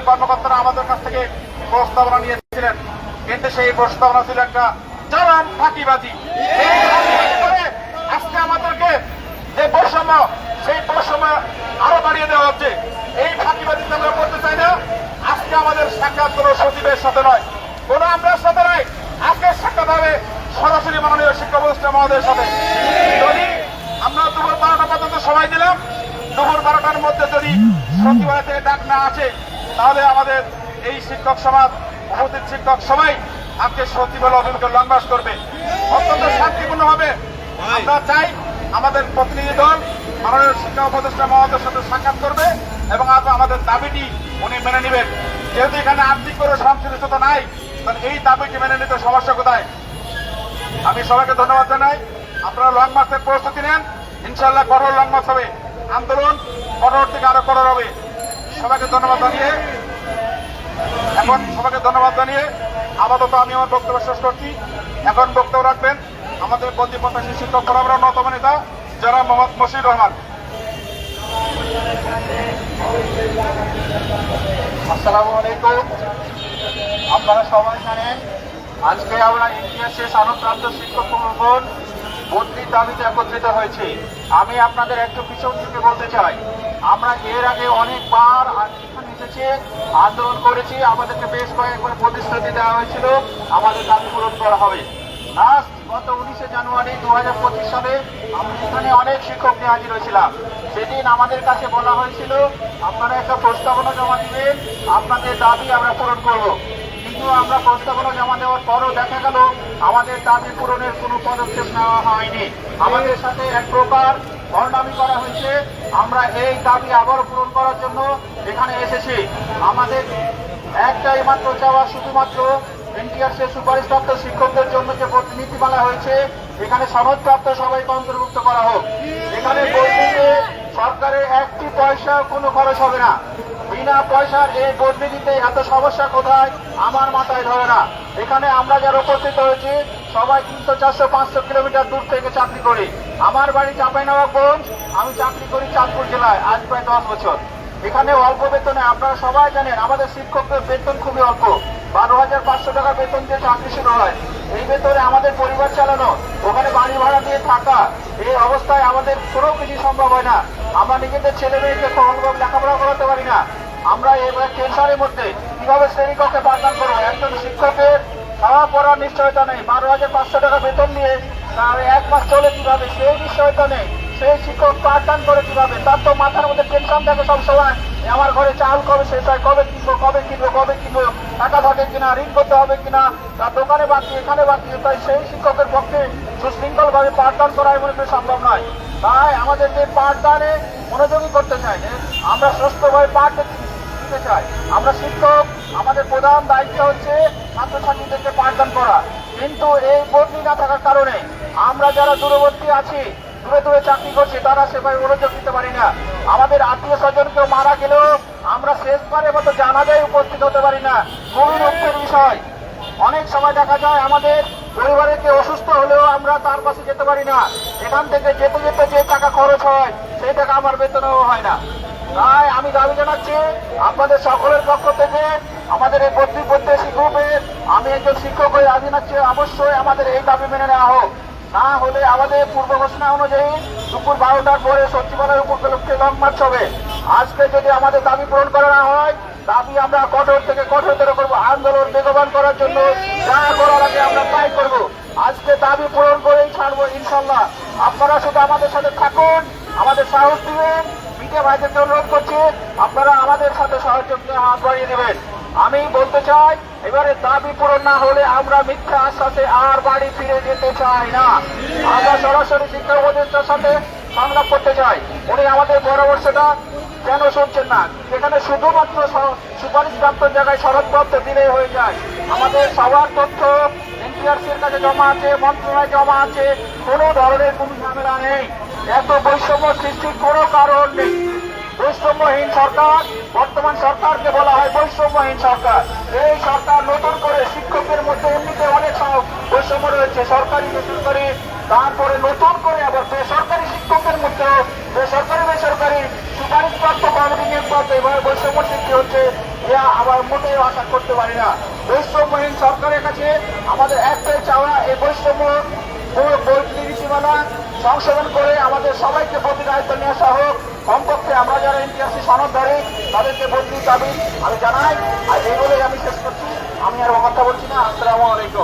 বোর্ডের কর্মকর্তারা আমাদের কাছ থেকে প্রস্তাবনা নিয়েছিলেন। কিন্তু সেই প্রস্তাবনা ছিল একটা চরম ফাঁকিবাজি। ফাঁকিবাজি আজকে আমাদেরকে যে বৈষম্য, সেই বৈষম্য আরও বাড়িয়ে দেওয়া হচ্ছে। এই ফাঁকিবাজিতে আমরা করতে চাই না। আজকে আমাদের সাক্ষাৎ কোনো সচিবের সাথে নয়। কোনো আমরা সাথে নয়। আজকে সাক্ষাৎ হবে সরাসরি মাননীয় শিক্ষা উপদেষ্টা মহোদয়ের সাথে। যদি আমরা দুপুর বারোটা পর্যন্ত সময় দিলাম, দুপুর বারোটার মধ্যে যদি সচিবালয় থেকে ডাক না আছে তাহলে আমাদের এই শিক্ষক সমাজ, উপস্থিত শিক্ষক সবাই আজকে সচিবালয় অভিমুখে লংবাস করবে। অত্যন্ত শান্তিপূর্ণ হবে আমরা চাই আমাদের প্রতিনিধি দল, মাননীয় শিক্ষা উপদেষ্টা মহোদয়ের সাথে সাক্ষাৎ করবে এবং আজ আমাদের দাবিটি উনি মেনে নেবেন। যেহেতু এখানে আর্থিক কোনো সংশ্লিষ্টতা নাই, তাহলে এই দাবিটি মেনে নিতে সমস্যা কোথায়? আমি সবাইকে ধন্যবাদ জানাই। আপনারা লং মার্চের প্রস্তুতি নেন। ইনশাল্লাহ কঠোর লং মার্চ হবে। আন্দোলন কঠোর থেকে আরও কঠোর হবে। সবাইকে ধন্যবাদ জানিয়ে, এখন সবাইকে ধন্যবাদ জানিয়ে আপাতত আমি আমার বক্তব্য শেষ করছি। এখন বক্তব্য রাখবেন আমাদের বন্দি প্রত্যাশী শিক্ষক ফোরামের অন্যতম নেতা, যারা মোহাম্মদ মশির রহমান। আসসালামু আলাইকুম। আপনারা সবাই জানেন, আজকে আমরা ইতিহাসে সানপ্রাপ্ত শিক্ষক মহল বদলির দাবিতে একত্রিত হয়েছে। আমি আপনাদের একটু পিছন থেকে বলতে চাই। আমরা এর আগে অনেকবার এসেছি, আন্দোলন করেছি। আমাদেরকে বেশ কয়েকবার প্রতিশ্রুতি দেওয়া হয়েছিল। আমাদের দাবি পূরণ করা হবে। লাস্ট গত উনিশে জানুয়ারি দু হাজার পঁচিশ সালে আমরা এখানে অনেক শিক্ষক নিয়ে হাজির হয়েছিলাম। সেদিন আমাদের কাছে বলা হয়েছিল, আপনারা একটা প্রস্তাবনা জমা দিবেন, আপনাদের দাবি আমরা পূরণ করব। কিন্তু আমরা প্রস্তাবনা জমা দেওয়ার পরও দেখা গেল, আমাদের দাবি পূরণের কোনো পদক্ষেপ নেওয়া হয়নি। আমাদের সাথে এক প্রকার বর্ণামি করা হয়েছে। আমরা এই দাবি আবারও পূরণ করার জন্য এখানে এসেছি। আমাদের একটাই মাত্র চাওয়া শুধুমাত্র এনটিআরসি সুপারিশপ্রাপ্ত শিক্ষকদের জন্য যে নীতিমালা হয়েছে, এখানে সনদপ্রাপ্ত সবাইকে অন্তর্ভুক্ত করা হোক। এখানে বলতে সরকারের একটি পয়সা কোনো খরচ হবে না। বিনা পয়সার এই বদলি এত সমস্যা কোথায়? আমার মাথায় ধরে না। এখানে আমরা যারা উপস্থিত হয়েছি, সবাই তিনশো, চারশো, পাঁচশো কিলোমিটার দূর থেকে চাকরি করি। আমার বাড়ি চাঁপাইনবাবগঞ্জ, আমি চাকরি করি চাঁদপুর জেলায়, আজ প্রায় দশ বছর। এখানে অল্প বেতনে, আপনারা সবাই জানেন, আমাদের শিক্ষকদের বেতন খুবই অল্প। বারো হাজার পাঁচশো টাকা বেতন দিয়ে চাকরি শুরু হয়। এই বেতনে আমাদের পরিবার চালানো, ওখানে বাড়ি ভাড়া দিয়ে থাকা, এই অবস্থায় আমাদের কোনো কিছু সম্ভব হয় না। আমরা নিজেদের ছেলে মেয়েকে কোনোভাবে লেখাপড়া করাতে পারি না। আমরা এবার টেনশনের মধ্যে কীভাবে শ্রেণীকক্ষে পাঠদান করব একজন শিক্ষকের খাওয়া পড়ার নিশ্চয়তা নেই। বারো হাজার পাঁচশো টাকা বেতন নিয়ে তার এক মাস চলে কীভাবে? সেই নিশ্চয়তা নেই। সেই শিক্ষক পাঠদান করে কীভাবে? তার তো মাথার মধ্যে টেনশন থাকে সব সময় আমার ঘরে চাল কবে শেষ হয়? কবে কিনবো? কবে কিনবো? কবে কিনবো? টাকা থাকে কিনা? ঋণ করতে হবে কিনা? তার দোকানে বাকি, এখানে বাকি। তাই সেই শিক্ষকের পক্ষে সুশৃঙ্খল ভাবে পাঠদান করা মনে করি সম্ভব নয়। তাই আমাদের যে পাঠদানে মনোযোগী করতে চাই আমরা সুস্থভাবে পাঠ দিতে চাই। আমরা শিক্ষক, আমাদের প্রধান দায়িত্ব হচ্ছে ছাত্রছাত্রীদেরকে পাঠদান করা। কিন্তু এই বদলি না থাকার কারণে আমরা যারা দূরবর্তী আছি, দূরে দূরে চাকরি করছি, তারা সেভাবে মনোযোগ দিতে পারি না। আমাদের আত্মীয় স্বজন কেউ মারা গেলেও আমরা শেষবারের মতো জানাজায় উপস্থিত হতে পারি না। খুবই দুঃখের বিষয়। অনেক সময় দেখা যায় আমাদের পরিবারের কেউ অসুস্থ হলেও আমরা তার পাশে যেতে পারি না। এখান থেকে যেতে যেতে যে টাকা খরচ হয়, সেই টাকা আমার বেতনও হয় না। তাই আমি দাবি জানাচ্ছি, আপনাদের সকলের পক্ষ থেকে আমাদের এই বদ্রী প্রত্যাশী গ্রুপের আমি একজন শিক্ষক হয়ে দাবি জানাচ্ছি অবশ্যই আমাদের এই দাবি মেনে নেওয়া হোক। না হলে আমাদের পূর্ব ঘোষণা অনুযায়ী দুপুর বারোটার পরে সচিবালয়ের উপলক্ষে লং মার্চ হবে। আজকে যদি আমাদের দাবি পূরণ করা না হয়, দাবি আমরা কঠোর থেকে কঠোরতর করব। আন্দোলন বেগবান করার জন্য যা করার আগে আমরা তাই করব। আজকে দাবি পূরণ করেই ছাড়বো ইনশাল্লাহ আপনারা শুধু আমাদের সাথে থাকুন। আমাদের সাহস দিবেন মিডিয়া ভাইদেরকে অনুরোধ করছি, আপনারা আমাদের সাথে সহযোগিতা হাত বাড়িয়ে দেবেন আমি বলতে চাই, এবারে দাবি পূরণ না হলে আমরা মিথ্যা আশ্বাসে আর বাড়ি ফিরে যেতে চাই না। আমরা সরাসরি শিক্ষা সাথে সংলাপ করতে চাই। উনি আমাদের পরামর্শটা কেন শুনছেন না? এখানে শুধুমাত্র সুপারিশপ্রাপ্ত জায়গায় সনদপ্রাপ্ত দিলে হয়ে যায়। আমাদের সবার তথ্য এনটিআরসির কাছে জমা আছে, মন্ত্রণালয়ে জমা আছে। কোনো ধরনের কোনো ঝামেলা নেই। এত বৈষম্য সৃষ্টির কোনো কারণ নেই। বৈষম্যহীন সরকার, বর্তমান সরকারকে বলা হয় বৈষম্যহীন সরকার। এই সরকার নতুন করে শিক্ষকের মধ্যে এমনিতে অনেক বৈষম্য রয়েছে। সরকারি বেসরকারি, তারপরে নতুন করে আবার বেসরকারি শিক্ষকের মধ্যেও বেসরকারি বেসরকারি সুপারিশপ্রাপ্ত কমিটি নিয়োগপ্রাপ্ত এভাবে বৈষম্য সৃষ্টি হচ্ছে এ আবার মোটেও আশা করতে পারি না। বৈষম্যহীন সরকারের কাছে আমাদের একটাই চাওয়া, এই বৈষম্য নীতিমালা সংশোধন করে আমাদের সবাইকে বদলি দায়িত্ব নিয়ে আসা হোক কমপক্ষে আমরা যারা এনটিআরসি ধরে তাদেরকে বদলি দাবি আমি জানাই। আর এই বলে আমি শেষ করছি। আমি আর কথা বলছি না। আসসালামু আলাইকুম।